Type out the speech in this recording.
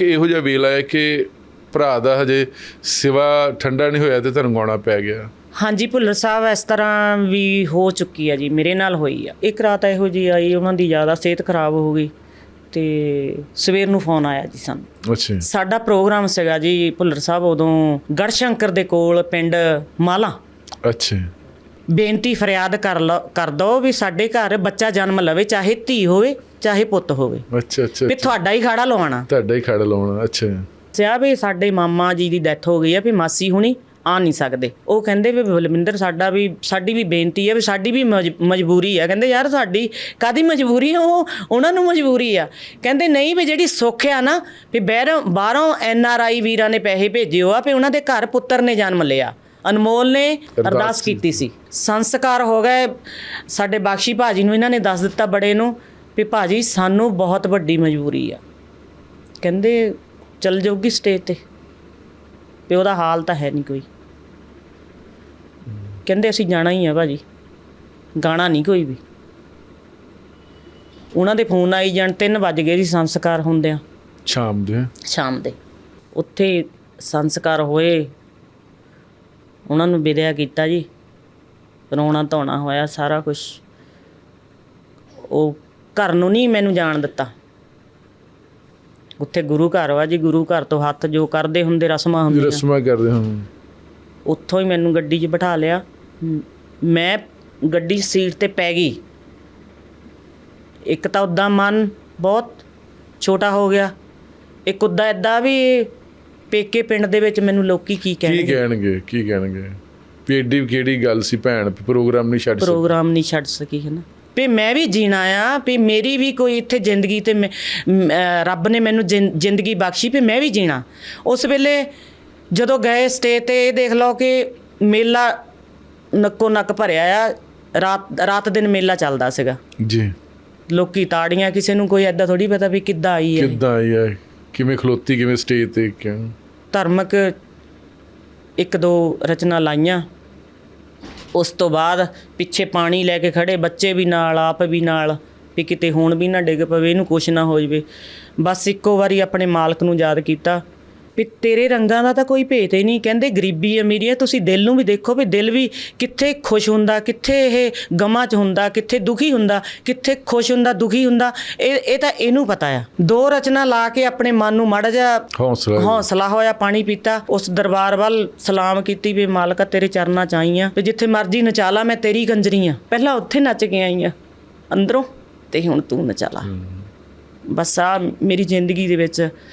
ਇੱਕ ਇਹੋ ਜਿਹਾ ਵੇਲਾ ਹੈ ਕਿ ਭਰਾ ਦਾ ਹਜੇ ਸਿਵਾ ਠੰਡਾ ਨਹੀਂ ਹੋਇਆ ਤੇ ਤੁਹਾਨੂੰ ਗਾਉਣਾ ਪੈ ਗਿਆ। ਹਾਂਜੀ ਭੁੱਲਰ ਸਾਹਿਬ ਇਸ ਤਰ੍ਹਾਂ ਵੀ ਹੋ ਚੁੱਕੀ ਆ ਜੀ ਮੇਰੇ ਨਾਲ ਹੋਈ ਆ। ਇੱਕ ਰਾਤ ਇਹੋ ਜੀ ਆਈ ਉਹਨਾਂ ਦੀ ਜ਼ਿਆਦਾ ਸਿਹਤ ਖਰਾਬ ਹੋ ਗਈ ਤੇ ਸਵੇਰ ਨੂੰ ਫੋਨ ਆਇਆ ਜੀ ਸਾਨੂੰ। ਅੱਛਾ। ਸਾਡਾ ਪ੍ਰੋਗਰਾਮ ਸੀਗਾ ਜੀ ਭੁੱਲਰ ਸਾਹਿਬ ਉਦੋਂ ਗੜਸ਼ੰਕਰ ਦੇ ਕੋਲ ਪਿੰਡ ਮਾਲਾ। ਅੱਛਾ। ਬੇਨਤੀ ਫਰਿਆਦ ਕਰ ਲਓ ਕਰ ਦੋ ਵੀ ਸਾਡੇ ਘਰ ਬੱਚਾ ਜਨਮ ਲਵੇ ਚਾਹੇ ਧੀ ਹੋਵੇ ਚਾਹੇ ਪੁੱਤ ਹੋਵੇ। ਅੱਛਾ ਅੱਛਾ ਵੀ ਤੁਹਾਡਾ ਹੀ ਖਾੜਾ ਲਵਾਉਣਾ ਤੁਹਾਡਾ ਹੀ ਖੜ ਲਾਉਣਾ ਅੱਛਾ। ਸਿਆ ਵੀ ਸਾਡੇ ਮਾਮਾ ਜੀ ਦੀ ਡੈਥ ਹੋ ਗਈ ਆ ਵੀ ਮਾਸੀ ਹੁਣੀ ਆ ਨਹੀਂ ਸਕਦੇ। ਉਹ ਕਹਿੰਦੇ ਵੀ ਬਲਵਿੰਦਰ ਸਾਡਾ ਵੀ ਸਾਡੀ ਵੀ ਬੇਨਤੀ ਹੈ ਵੀ ਸਾਡੀ ਵੀ ਮਜ- ਮਜਬੂਰੀ ਆ। ਕਹਿੰਦੇ ਯਾਰ ਸਾਡੀ ਕਾਦੀ ਮਜਬੂਰੀ ਆ? ਉਹ ਉਹਨਾਂ ਨੂੰ ਮਜਬੂਰੀ ਆ। ਕਹਿੰਦੇ ਨਹੀਂ ਵੀ ਜਿਹੜੀ ਸੁੱਖ ਆ ਨਾ ਵੀ ਬਾਹਰੋਂ ਬਾਹਰੋਂ ਐਨ ਆਰ ਆਈ ਵੀਰਾਂ ਨੇ ਪੈਸੇ ਭੇਜਿਓ ਆ ਵੀ ਉਹਨਾਂ ਦੇ ਘਰ ਪੁੱਤਰ ਨੇ ਜਨਮ ਲਿਆ। ਅਨਮੋਲ ਨੇ ਅਰਦਾਸ ਕੀਤੀ ਸੀ। ਸੰਸਕਾਰ ਹੋ ਗਏ। ਸਾਡੇ ਬਖਸ਼ੀ ਭਾਜੀ ਨੂੰ ਇਹਨਾਂ ਨੇ ਦੱਸ ਦਿੱਤਾ ਬੜੇ ਨੂੰ ਵੀ ਭਾਜੀ ਸਾਨੂੰ ਬਹੁਤ ਵੱਡੀ ਮਜਬੂਰੀ ਆ। ਕਹਿੰਦੇ ਚੱਲ ਜਾਊਗੀ ਸਟੇਜ ਤੇ। ਵੀ ਉਹਦਾ ਹਾਲ ਤਾਂ ਹੈ ਨਹੀਂ ਕੋਈ। ਕਹਿੰਦੇ ਅਸੀਂ ਜਾਣਾ ਹੀ ਆ ਭਾਜੀ। ਗਾਣਾ ਨਹੀਂ ਕੋਈ ਵੀ। ਉਹਨਾਂ ਦੇ ਫੋਨ ਆਈ ਜਾਣ 3 ਵੱਜ ਗਏ ਸੀ ਸੰਸਕਾਰ ਹੁੰਦਿਆਂ। ਸ਼ਾਮ ਦੇ। ਸ਼ਾਮ ਦੇ। ਉੱਥੇ ਸੰਸਕਾਰ ਹੋਏ। ਉਹਨਾਂ ਨੂੰ ਵਿਦਿਆ ਕੀਤਾ ਜੀ। ਰੋਣਾ ਧੋਣਾ ਹੋਇਆ ਸਾਰਾ ਕੁਝ ਉਹ ਘਰ ਨੂੰ ਨਹੀਂ ਮੈਨੂੰ ਜਾਣ ਦਿੱਤਾ। ਉੱਥੇ ਗੁਰੂ ਘਰ ਵਾ ਜੀ ਗੁਰੂ ਘਰ ਤੋਂ ਹੱਥ ਜੋ ਕਰਦੇ ਹੁੰਦੇ ਰਸਮਾਂ ਹੁੰਦੀਆਂ। ਰਸਮਾਂ ਕਰਦੇ ਹਾਂ। ਉੱਥੋਂ ਹੀ ਮੈਨੂੰ ਗੱਡੀ 'ਚ ਬਿਠਾ ਲਿਆ। ਮ- ਮੈਂ ਗੱਡੀ ਸੀਟ ਤੇ ਪੈ ਗਈ। ਇੱਕ ਤਾਂ ਉਦਾਂ ਮਨ ਬਹੁਤ ਛੋਟਾ ਹੋ ਗਿਆ। ਇੱਕ ਉਦਾਂ ਇਦਾਂ ਵੀ ਪੇਕੇ ਪਿੰਡ ਦੇ ਵਿੱਚ ਮੈਨੂੰ ਲੋਕੀ ਕੀ ਕੀ ਕਹਿਣਗੇ? ਕਹਿਣਗੇ? ਕੀ ਕਹਿਣਗੇ? ਵੀ ਏਡੀ ਕਿਹੜੀ ਗੱਲ ਸੀ ਭੈਣ? ਪ੍ਰੋਗਰਾਮ ਨਹੀਂ ਛੱਡ ਸਕਦੀ ਪ੍ਰੋਗਰਾਮ ਨਹੀਂ ਛੱਡ ਸਕੀ ਹੈ ਨਾ? ਵੀ ਮੈਂ ਵੀ ਜੀਣਾ ਆ ਵੀ ਮੇਰੀ ਵੀ ਕੋਈ ਇੱਥੇ ਜ਼ਿੰਦਗੀ ਤੇ ਰੱਬ ਨੇ ਮੈਨੂੰ ਜ਼ਿੰਦਗੀ ਬਖਸ਼ੀ ਵੀ ਮੈਂ ਵੀ ਜੀਣਾ। ਉਸ ਵੇਲੇ ਜਦੋਂ ਗਏ ਸਟੇਜ ਤੇ ਇਹ ਦੇਖ ਲਓ ਕਿ ਮੇਲਾ ਨੱਕੋ ਨੱਕ ਭਰਿਆ ਆ। ਰਾਤ ਰਾਤ ਦਿਨ ਮੇਲਾ ਚੱਲਦਾ ਸੀਗਾ। ਜੀ। ਲੋਕੀ ਤਾੜੀਆਂ ਕਿਸੇ ਨੂੰ ਕੋਈ ਐਦਾਂ ਥੋੜੀ ਪਤਾ ਵੀ ਕਿੱਦਾਂ ਆਈ ਹੈ। ਕਿੱਦਾਂ ਆਈ ਹੈ? ਕਿਵੇਂ ਖਲੋਤੀ ਕਿਵੇਂ ਸਟੇਜ ਤੇ ਕਿਉਂ? ਧਾਰਮਿਕ ਇੱਕ ਦੋ ਰਚਨਾ ਲਾਈਆਂ। ਉਸ ਤੋਂ ਬਾਅਦ ਪਿੱਛੇ ਪਾਣੀ ਲੈ ਕੇ ਖੜੇ ਬੱਚੇ ਵੀ ਨਾਲ, ਆਪ ਵੀ ਨਾਲ, ਵੀ ਕਿਤੇ ਹੁਣ ਵੀ ਨਾ ਡਿੱਗ ਪਵੇ, ਇਹਨੂੰ ਕੁਛ ਨਾ ਹੋ ਜਵੇ। ਬਸ ਇੱਕੋ ਵਾਰੀ ਆਪਣੇ ਮਾਲਕ ਨੂੰ ਯਾਦ ਕੀਤਾ। ਵੀ ਤੇਰੇ ਰੰਗਾਂ ਦਾ ਤਾਂ ਕੋਈ ਭੇਤ ਹੀ ਨਹੀਂ। ਕਹਿੰਦੇ ਗਰੀਬੀ ਅਮੀਰੀ ਹੈ ਤੁਸੀਂ ਦਿਲ ਨੂੰ ਵੀ ਦੇਖੋ ਵੀ ਦਿਲ ਵੀ ਕਿੱਥੇ ਖੁਸ਼ ਹੁੰਦਾ ਕਿੱਥੇ ਇਹ ਗਮਾਂ 'ਚ ਹੁੰਦਾ ਕਿੱਥੇ ਦੁਖੀ ਹੁੰਦਾ ਕਿੱਥੇ ਖੁਸ਼ ਹੁੰਦਾ ਦੁਖੀ ਹੁੰਦਾ। ਇਹ ਇਹ ਤਾਂ ਇਹਨੂੰ ਪਤਾ ਆ। ਦੋ ਰਚਨਾ ਲਾ ਕੇ ਆਪਣੇ ਮਨ ਨੂੰ ਮਾੜਾ ਜਿਹਾ ਹੌਸਲਾ ਹੌਸਲਾ ਹੋਇਆ ਪਾਣੀ ਪੀਤਾ। ਉਸ ਦਰਬਾਰ ਵੱਲ ਸਲਾਮ ਕੀਤੀ ਵੀ ਮਾਲਕਾ ਤੇਰੇ ਚਰਨਾਂ ਚ ਆਈ ਆਂ। ਵੀ ਜਿੱਥੇ ਮਰਜ਼ੀ ਨਚਾ ਲਾ ਮੈਂ ਤੇਰੀ ਕੰਜਰੀ ਆਂ। ਪਹਿਲਾਂ ਉੱਥੇ ਨੱਚ ਕੇ ਆਈ ਆਂ ਅੰਦਰੋਂ ਤੇ ਹੁਣ ਤੂੰ ਨਚਾ ਲਾ ਬਸ ਆ ਮੇਰੀ ਜ਼ਿੰਦਗੀ ਦੇ ਵਿੱਚ